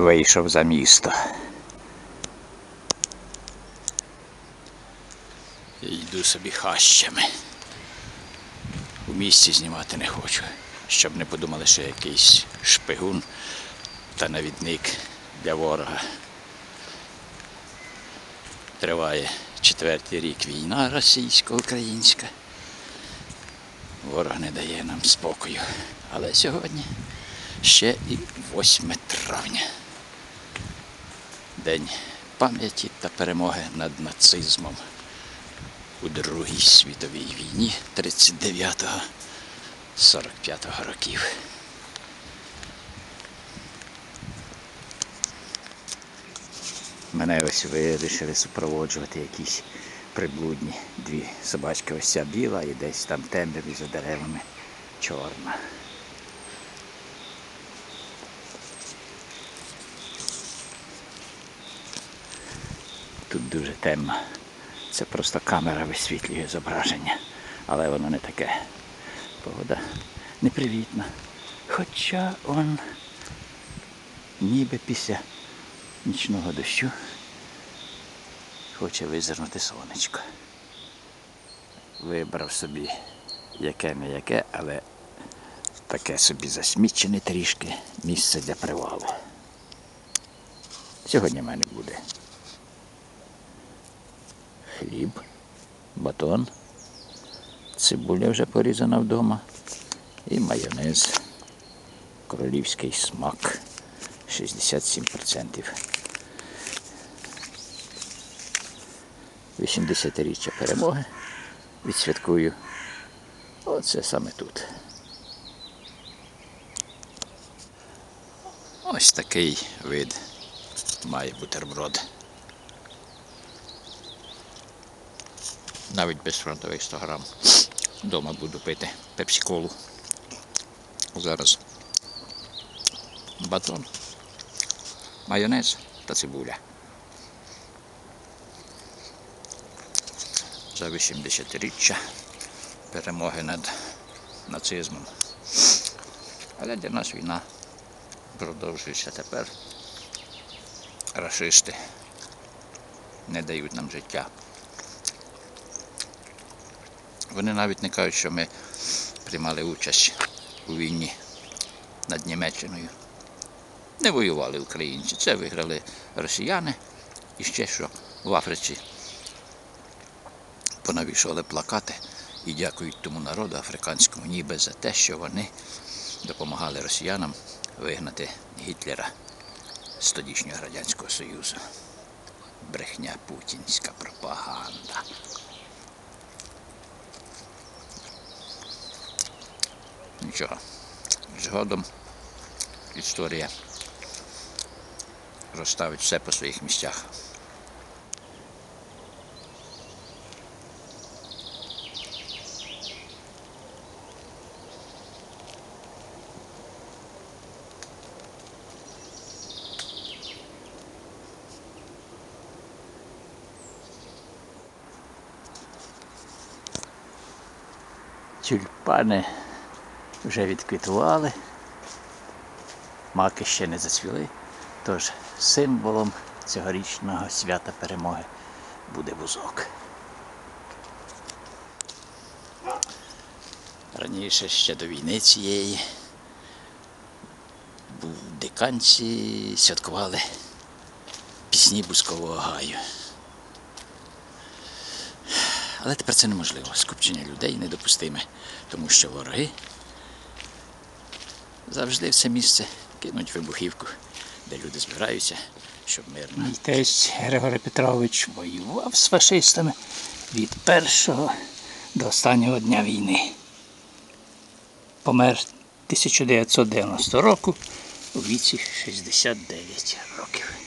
вийшов за місто. Йду собі хащами. У місті знімати не хочу, щоб не подумали, що якийсь шпигун та навідник для ворога. Триває четвертий рік війна російсько-українська. Ворог не дає нам спокою. Але сьогодні ще і 8 травня. День пам'яті та перемоги над нацизмом у Другій світовій війні 39-45 років. Мене ось вирішили супроводжувати якісь приблудні дві собачки. Ось ця біла і десь там темряві за деревами чорна. Тут дуже темно. Це просто камера висвітлює зображення, але воно не таке. Погода непривітна. Хоча он ніби після нічного дощу хоче визирнути сонечко. Вибрав собі яке не яке, але таке собі засмічене трішки місце для привалу. Сьогодні в мене буде хліб, батон, цибуля вже порізана вдома і майонез. Королівський смак 67%. 80-річчя перемоги відсвяткую. Оце саме тут. Ось такий вид має бутерброд. Навіть без фронтових 100 грам. Дома буду пити пепсі-колу. Зараз батон, майонез та цибуля. За 80-річчя перемоги над нацизмом. Але для нас війна продовжується тепер. Рашисти не дають нам життя. Вони навіть не кажуть, що ми приймали участь у війні над Німеччиною. Не воювали українці, це виграли росіяни і ще що в Африці понавішували плакати і дякують тому народу африканському ніби за те, що вони допомагали росіянам вигнати Гітлера з тодішнього Радянського Союзу. Брехня путінська пропаганда. Нічого. Згодом історія розставить все по своїх місцях. Тюльпани вже відквітували, маки ще не зацвіли, тож символом цьогорічного свята перемоги буде бузок. Раніше ще до війни цієї диканці, святкували пісні Бузкового гаю. Але тепер це неможливо. Скупчення людей недопустиме, тому що вороги завжди в це місце кинуть вибухівку, де люди збираються, щоб мирно. Мій тесть Григорій Петрович воював з фашистами від першого до останнього дня війни. Помер 1990 року у віці 69 років.